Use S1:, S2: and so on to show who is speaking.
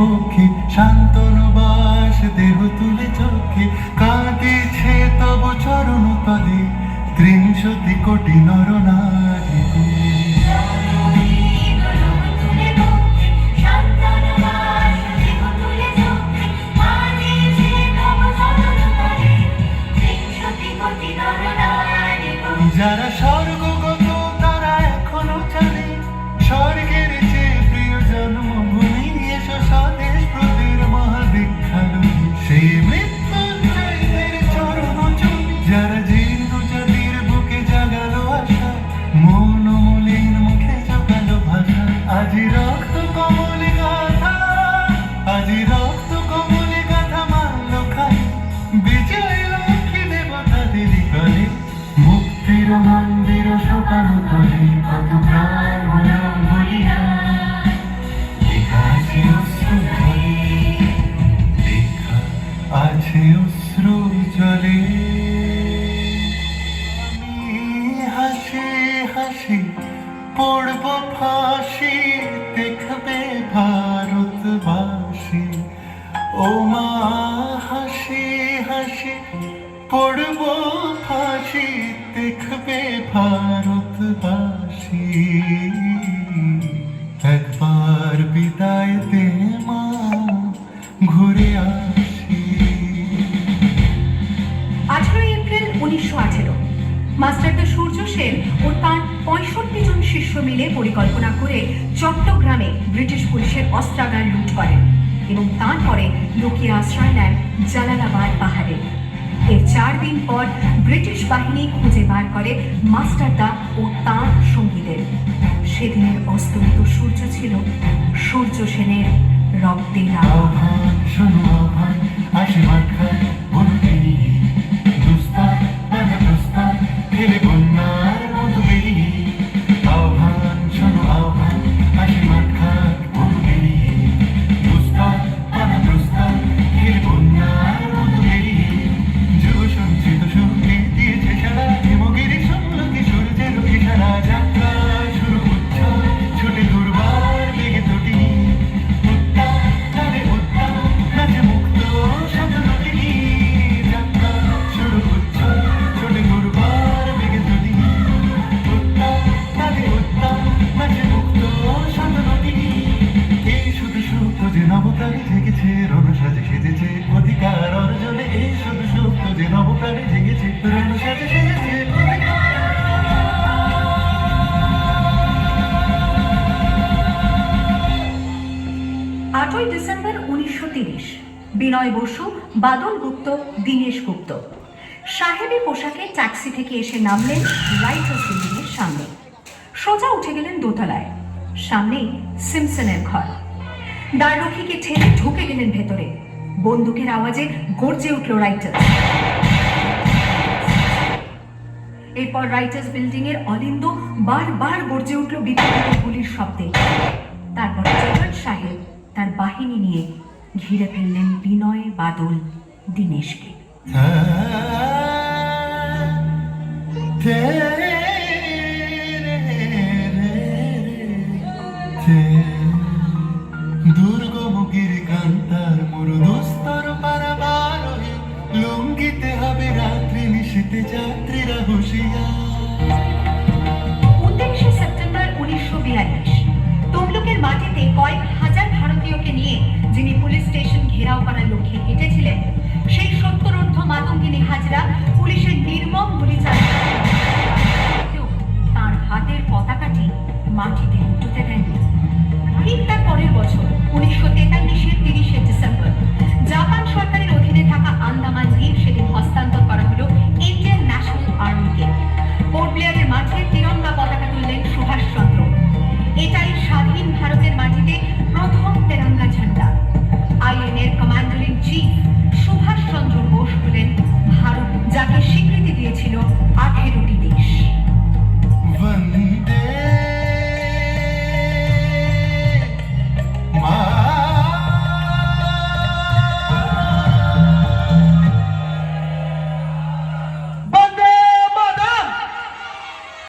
S1: পক্ষে শান্তনু বাস দেহ তুলে চোখে কাঁদিছে তব চরণ তলে ত্রিংশতি কোটি নরনারী যারা অশ্রু জলে। আমি হাসি হাসি পড়ব ফাঁসি, দেখবে ভারতবাসী। ও মা, হাসি হাসি পড়ব ফাঁসি, দেখবে ভারতবাসী। একবার বিদায় দে মা, ঘুরে আসি
S2: মাস্টারদা সূর্য সেন ও তার পঁয়ষট্টি জন শিষ্য মিলে পরিকল্পনা করে চট্টগ্রামে ব্রিটিশ পুলিশের অস্ত্রাগার লুট করেন এবং তারপরে লুকিয়ে আশ্রয় নেন জালালাবাদ পাহাড়ে। এর চার দিন পর ব্রিটিশ বাহিনী খুঁজে বার করে মাস্টারদা ও তাঁর সঙ্গীদের। সেদিনের অস্তমিত সূর্য ছিল সূর্য সেনের রক্তের আভা
S1: নবপ্রাণী জেগেছে রণসাজে সেজেছে। অধিকার অর্জনে এই শুধু সুপ্ত যে নবপ্রাণী জেগেছে রণসাজে সেজেছে।
S2: আটই ডিসেম্বর উনিশশো তিরিশ, বিনয় বসু, বাদল গুপ্ত, দীনেশ গুপ্ত। সাহেবী পোশাকে ট্যাক্সি থেকে এসে নামলেন রাইটার্স বিল্ডিংয়ের সামনে। সোজা উঠে গেলেন দোতলায়। সামনেই সিমসনের ঘর। দ্বাররক্ষীকে ঠেলে ঢুকে গেলেন ভেতরে বন্দুকের আওয়াজে গর্জে উঠল রাইটার্স এরপর রাইটার্স বিল্ডিং এর অলিন্দ বারবার গর্জে উঠল বিপরীত গুলির শব্দে তারপর জগৎ সাহেব তার বাহিনী নিয়ে ঘিরে ফেললেন বিনয় বাদল দীনেশকে
S1: দুর্গমুখীর যেতে
S2: সেপ্টেম্বর উনিশশো বিয়াল্লিশ। তমলুকের মাটিতে কয়েক হাজার ভারতীয়কে নিয়ে যিনি পুলিশ স্টেশন ঘেরাও করার লক্ষ্যে হেঁটে ভারতের মাটিতে প্রথম তেরঙ্গা ঝান্ডা। আইএনএর commander in chief Subhash Chandra Bose হলেন ভারত, যাকে স্বীকৃতি দিয়েছিল আঠেরোটি দেশ।